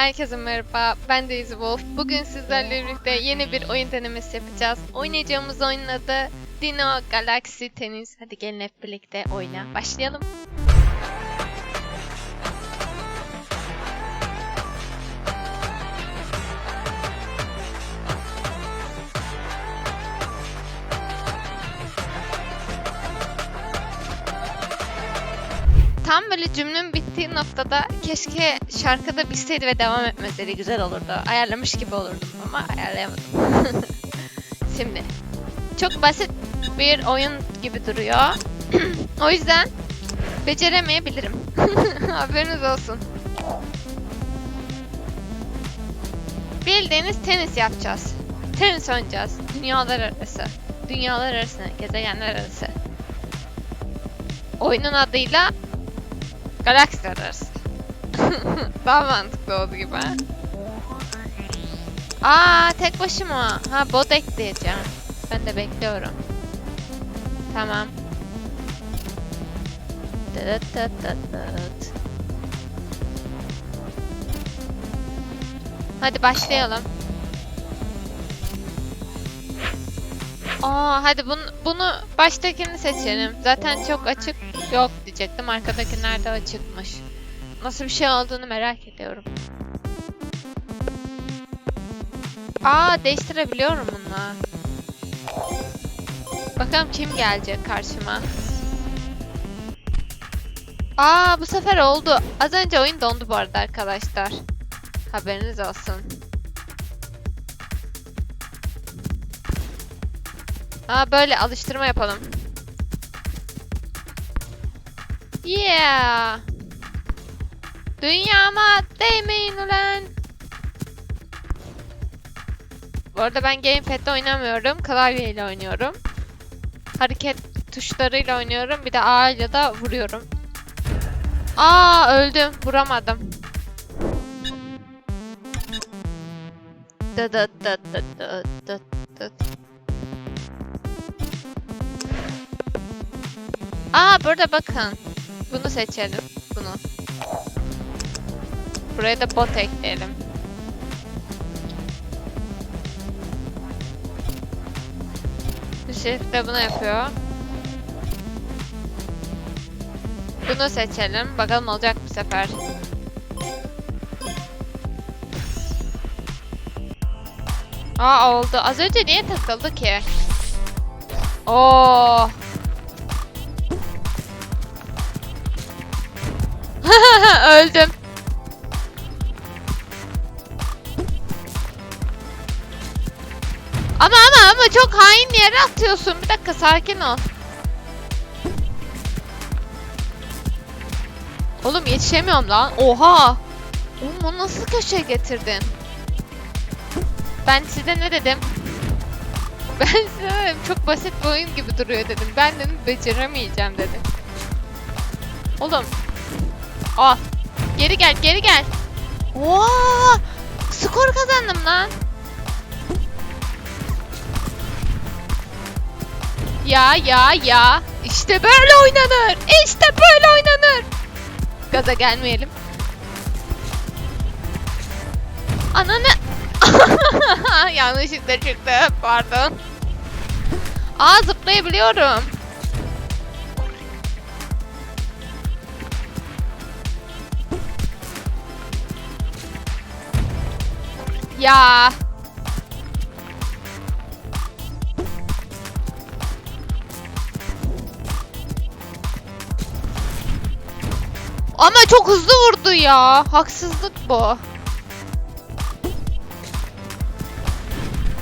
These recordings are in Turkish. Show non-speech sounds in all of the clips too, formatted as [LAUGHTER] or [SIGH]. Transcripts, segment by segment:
Herkese merhaba, ben Daisy Wolf. Bugün sizlerle birlikte yeni bir oyun denemesi yapacağız. Oynayacağımız oyunun adı Dino Galaxy Tennis. Hadi gelin hep birlikte oyuna başlayalım. Tam böyle cümlenin bittiği noktada keşke şarkıda bitseydi ve devam etmeseydi güzel olurdu. Ayarlamış gibi olurdum ama ayarlayamadım. [LAUGHS] Şimdi çok basit bir oyun gibi duruyor. [CLEARS THROAT] o yüzden beceremeyebilirim. [LAUGHS] Haberiniz olsun. Bildiğiniz tenis yapacağız. Tenis oynayacağız. Dünyalar arası. Dünyalar arası, gezegenler arası. Oyunun adıyla Galaksiler arası. [LAUGHS] Daha mantıklı oldu gibi. ha? Aa tek başıma. Ha bot ekleyeceğim. Ben de bekliyorum. Tamam. Hadi başlayalım. Aa hadi bunu, bunu baştakini seçelim. Zaten çok açık yok diyecektim. Arkadaki nerede açıkmış. Nasıl bir şey olduğunu merak ediyorum. Aa değiştirebiliyorum bununla. Bakalım kim gelecek karşıma. Aa bu sefer oldu. Az önce oyun dondu bu arada arkadaşlar. Haberiniz olsun. Aa böyle alıştırma yapalım. Yeah. Dünyama değmeyin ulan. Bu arada ben gamepad'de oynamıyorum. Klavyeyle oynuyorum. Hareket tuşlarıyla oynuyorum. Bir de A ile de vuruyorum. Aa öldüm. Vuramadım. Dıt dıt dıt dıt dıt dıt Aa burada bakın. Bunu seçelim. Bunu. Buraya da bot ekleyelim. Şerif de bunu yapıyor. Bunu seçelim. Bakalım olacak bu sefer. Aa oldu. Az önce niye takıldı ki? Oo. [LAUGHS] Öldüm. Ama ama ama çok hain yere atıyorsun. Bir dakika sakin ol. Oğlum yetişemiyorum lan. Oha. Oğlum onu nasıl köşeye getirdin? Ben size ne dedim? [LAUGHS] Ben size dedim? Çok basit bir oyun gibi duruyor dedim. Ben dedim beceremeyeceğim dedim. Oğlum. Al. Geri gel, geri gel. Oo! Skor kazandım lan. Ya ya ya. İşte böyle oynanır. İşte böyle oynanır. Gaza gelmeyelim. Ananı. [LAUGHS] Yanlışlıkla çıktı. Pardon. Aa zıplayabiliyorum. Ya. Ama çok hızlı vurdu ya. Haksızlık bu.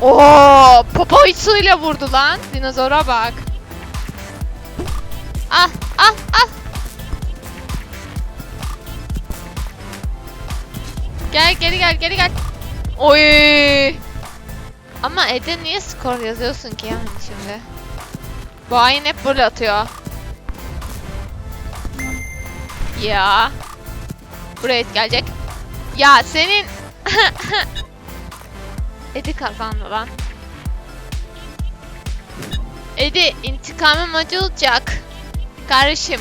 Oo, popoyçuyla vurdu lan. Dinozora bak. Ah, ah, ah. Gel, geri gel, geri gel. Oy. Ama Ede niye skor yazıyorsun ki yani şimdi? Bu hain hep böyle atıyor. Ya. Buraya gelecek. Ya senin... [LAUGHS] Edi kazandı lan. Edi intikamım acı olacak. Kardeşim.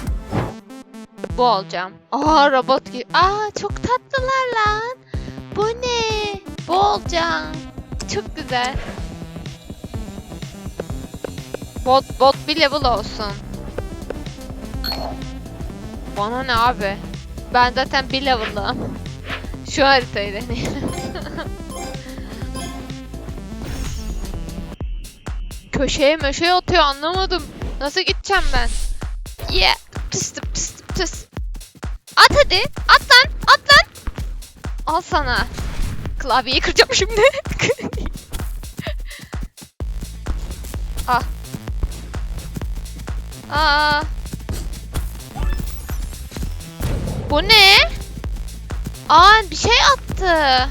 Bu olacağım. Aa robot gibi. Aa çok tatlılar lan. Olacağım. Çok güzel. Bot bot bir level olsun. Bana ne abi? Ben zaten bir level'ım. [LAUGHS] Şu haritayı deneyelim. [LAUGHS] Köşeye möşeye atıyor anlamadım. Nasıl gideceğim ben? Yeah. Pıs pıs pıs. At hadi. At lan. At lan. Al sana. Klavyeyi kıracağım şimdi. [LAUGHS] ah. Aa. Bu ne? Aa bir şey attı.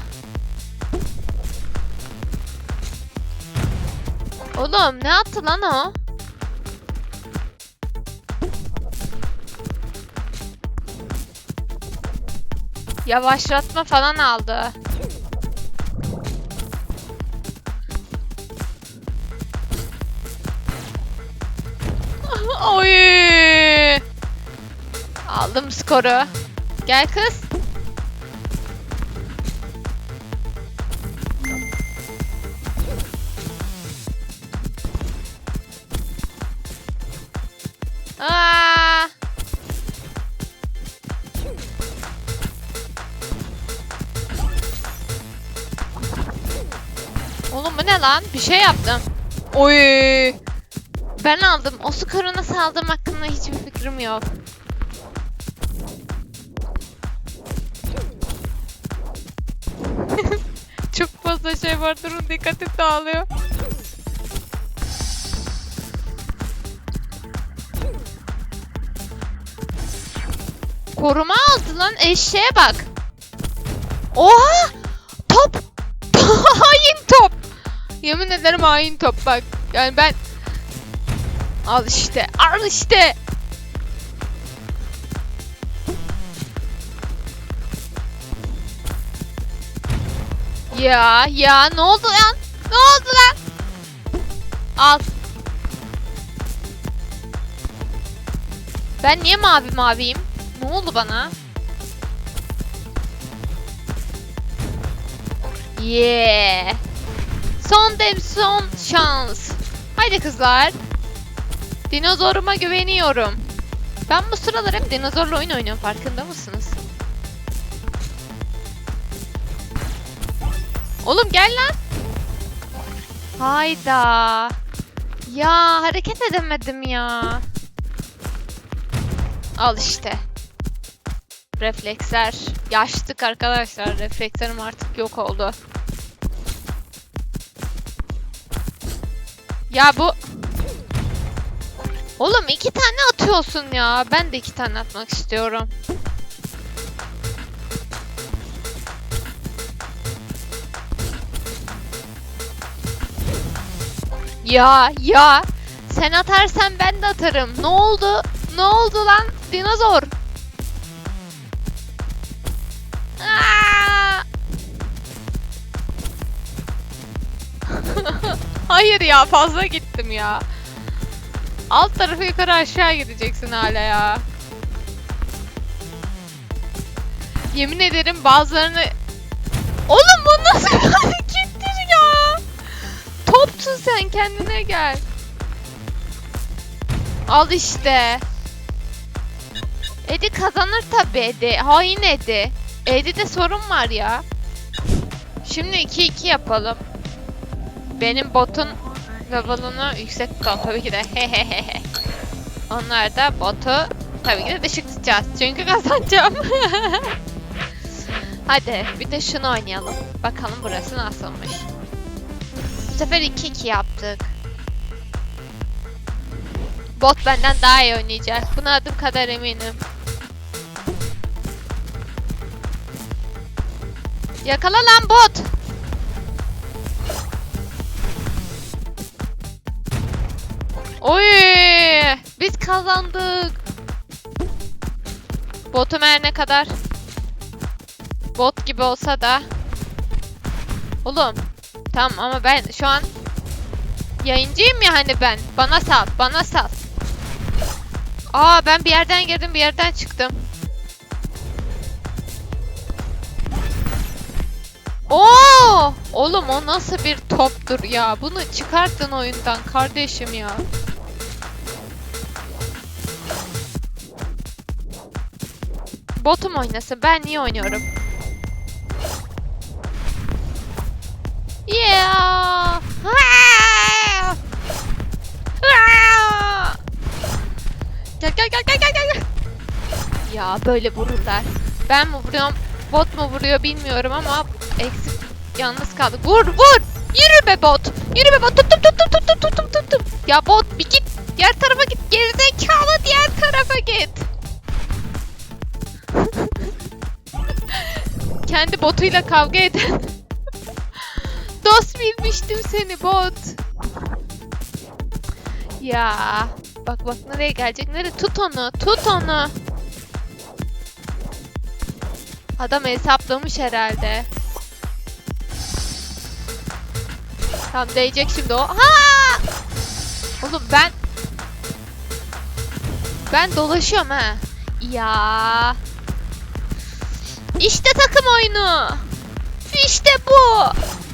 Oğlum ne attı lan o? Yavaşlatma falan aldı. Oy! Aldım skoru. Gel kız. Aa! Oğlum bu ne lan? Bir şey yaptım. Oy! Ben aldım. O skoru nasıl aldığım hakkında hiçbir fikrim yok. [LAUGHS] Çok fazla şey var. Durun dikkatim dağılıyor. Koruma aldı lan eşeğe bak. Oha! Top! [LAUGHS] hain top! Yemin ederim hain top bak. Yani ben... Al işte, al işte! Ya ya ne oldu lan? Ne oldu lan? Al. Ben niye mavi maviyim? Ne oldu bana? Yeah. Son dev son şans. Haydi kızlar. Dinozoruma güveniyorum. Ben bu sıralar hep dinozorla oyun oynuyorum farkında mısınız? Oğlum gel lan. Hayda. Ya hareket edemedim ya. Al işte. Refleksler. Yaştık arkadaşlar. Reflekslerim artık yok oldu. Ya bu... Oğlum iki tane atıyorsun ya. Ben de iki tane atmak istiyorum. Ya ya. Sen atarsan ben de atarım. Ne oldu? Ne oldu lan? Dinozor. [LAUGHS] Hayır ya fazla gittim ya. Alt tarafı yukarı aşağı gideceksin hala ya. Yemin ederim bazılarını... Oğlum bu nasıl bir [LAUGHS] harekettir ya? Topsun sen kendine gel. Al işte. Edi kazanır tabi Edi. Hain Edi. Edi'de sorun var ya. Şimdi 2-2 yapalım. Benim botun level'ını yüksek tutalım tabii ki de. Hehehehe. [LAUGHS] Onlar da botu tabii ki de düşük tutacağız. Çünkü kazanacağım. [LAUGHS] Hadi bir de şunu oynayalım. Bakalım burası nasılmış. Bu sefer 2-2 yaptık. Bot benden daha iyi oynayacak. Buna adım kadar eminim. Yakala lan bot. Oy! Biz kazandık. Botum her ne kadar bot gibi olsa da Oğlum tamam ama ben şu an yayıncıyım ya hani ben. Bana sal, bana sal. Aa ben bir yerden girdim, bir yerden çıktım. Oo! Oğlum o nasıl bir toptur ya? Bunu çıkartın oyundan kardeşim ya. Botum oynasın. Ben niye oynuyorum? Yeah! Ah! Ah! Gel gel gel gel gel gel. Ya böyle vururlar. Ben mi vuruyorum? Bot mu vuruyor bilmiyorum ama eksik yalnız kaldık. Vur vur! Yürü be bot! Yürü be bot! Tuttum tuttum tuttum tuttum tuttum. Ya bot bir git. Diğer tarafa git. Gerizekalı diğer tarafa git. Kendi botuyla kavga eden. Dost bilmiştim seni bot. Ya bak bak nereye gelecek? Nereye? Tut onu. Tut onu. Adam hesaplamış herhalde. Tam değecek şimdi o. Ha! Oğlum ben ben dolaşıyorum ha. Ya. İşte takım oyunu. İşte bu.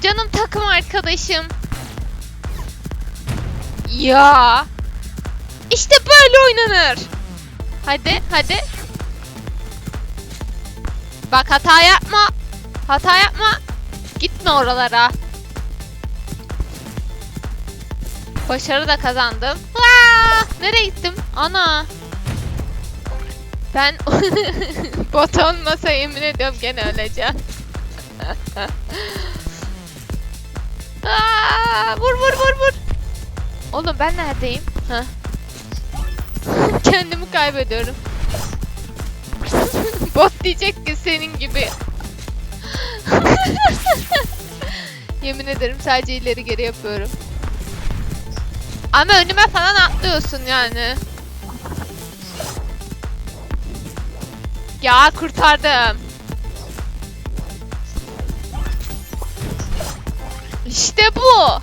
Canım takım arkadaşım. Ya. İşte böyle oynanır. Hadi hadi. Bak hata yapma. Hata yapma. Gitme oralara. Başarı da kazandım. Aa, nereye gittim? Ana. Ben [LAUGHS] bot olmasa yemin ediyorum gene öleceğim. [LAUGHS] Aa, vur vur vur vur. Oğlum ben neredeyim? [LAUGHS] Kendimi kaybediyorum. Bot diyecek ki senin gibi. Yemin ederim sadece ileri geri yapıyorum. Ama önüme falan atlıyorsun yani. Ya kurtardım. İşte bu.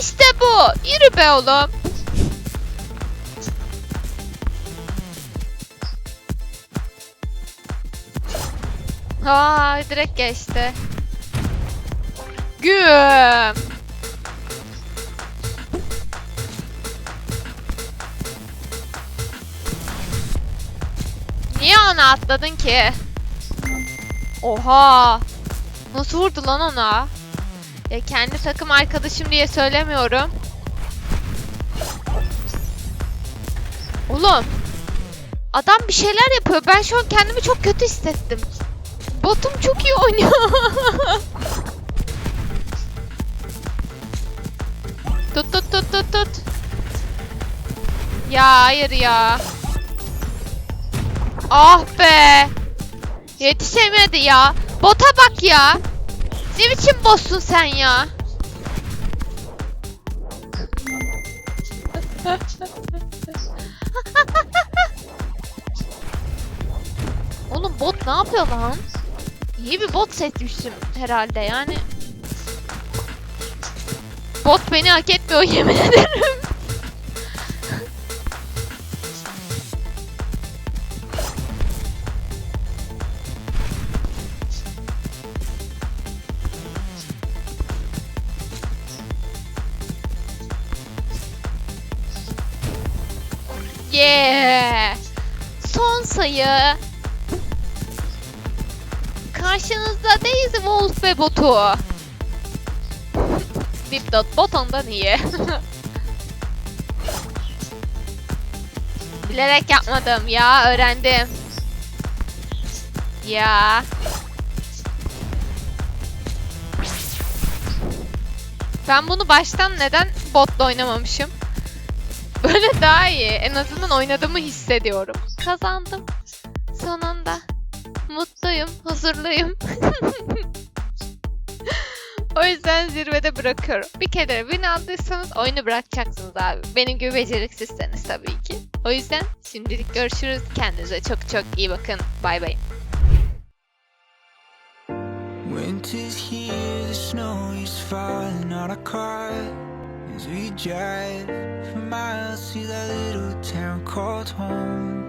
İşte bu. Yürü be oğlum. Aa, direkt geçti. Güm. Ona atladın ki? Oha. Nasıl vurdu lan ona? Ya kendi takım arkadaşım diye söylemiyorum. Oğlum. Adam bir şeyler yapıyor. Ben şu an kendimi çok kötü hissettim. Botum çok iyi oynuyor. [LAUGHS] tut tut tut tut tut. Ya hayır ya. Ah be. Yetişemedi ya. Bota bak ya. Ne biçim botsun sen ya? [LAUGHS] Oğlum bot ne yapıyor lan? İyi bir bot seçmişim herhalde yani. Bot beni hak etmiyor [LAUGHS] yemin ederim. Sayı. Karşınızda Daisy Wolf ve botu. Dipdot bot ondan iyi. [LAUGHS] Bilerek yapmadım ya öğrendim. Ya. Ben bunu baştan neden botla oynamamışım? Böyle daha iyi. En azından oynadığımı hissediyorum. Kazandım. Sonunda. Mutluyum, huzurluyum. [LAUGHS] o yüzden zirvede bırakıyorum. Bir kere win aldıysanız oyunu bırakacaksınız abi. Benim gibi beceriksizseniz tabii ki. O yüzden şimdilik görüşürüz. Kendinize çok çok iyi bakın. Bay bay. Winter's here, the snow is falling on our car as we drive for miles to that little town called home.